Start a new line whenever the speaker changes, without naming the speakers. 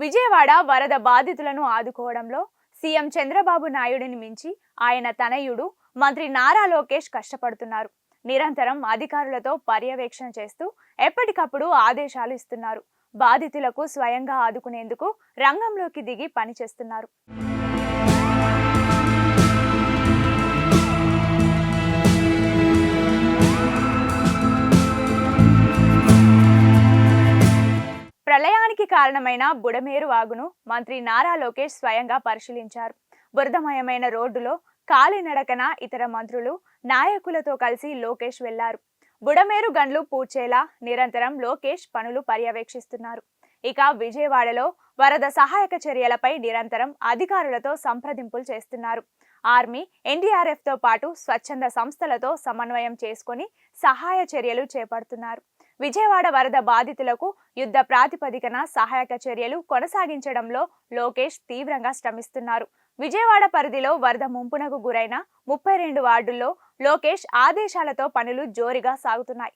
విజయవాడ వరద బాధితులను ఆదుకోవడంలో సీఎం చంద్రబాబు నాయుడిని మించి ఆయన తనయుడు మంత్రి నారా లోకేష్ కష్టపడుతున్నారు. నిరంతరం అధికారులతో పర్యవేక్షణ చేస్తూ ఎప్పటికప్పుడు ఆదేశాలు ఇస్తున్నారు. బాధితులకు స్వయంగా ఆదుకునేందుకు రంగంలోకి దిగి పనిచేస్తున్నారు. ప్రళయానికి కారణమైన బుడమేరు వాగును మంత్రి నారా లోకేష్ స్వయంగా పరిశీలించారు. బురదమయమైన రోడ్డులో కాలినడకన ఇతర మంత్రులు నాయకులతో కలిసి లోకేష్ వెళ్ళారు. బుడమేరు గండ్లు పూడ్చేలా నిరంతరం లోకేష్ పనులు పర్యవేక్షిస్తున్నారు. ఇక విజయవాడలో వరద సహాయక చర్యలపై నిరంతరం అధికారులతో సంప్రదింపులు చేస్తున్నారు. ఆర్మీ ఎన్డీఆర్ఎఫ్తో పాటు స్వచ్ఛంద సంస్థలతో సమన్వయం చేసుకొని సహాయ చర్యలు చేపడుతున్నారు. విజయవాడ వరద బాధితులకు యుద్ధ ప్రాతిపదికన సహాయక చర్యలు కొనసాగించడంలో లోకేష్ తీవ్రంగా శ్రమిస్తున్నారు. విజయవాడ పరిధిలో వరద ముంపునకు గురైన ముప్పై రెండు వార్డుల్లో లోకేష్ ఆదేశాలతో పనులు జోరుగా సాగుతున్నాయి.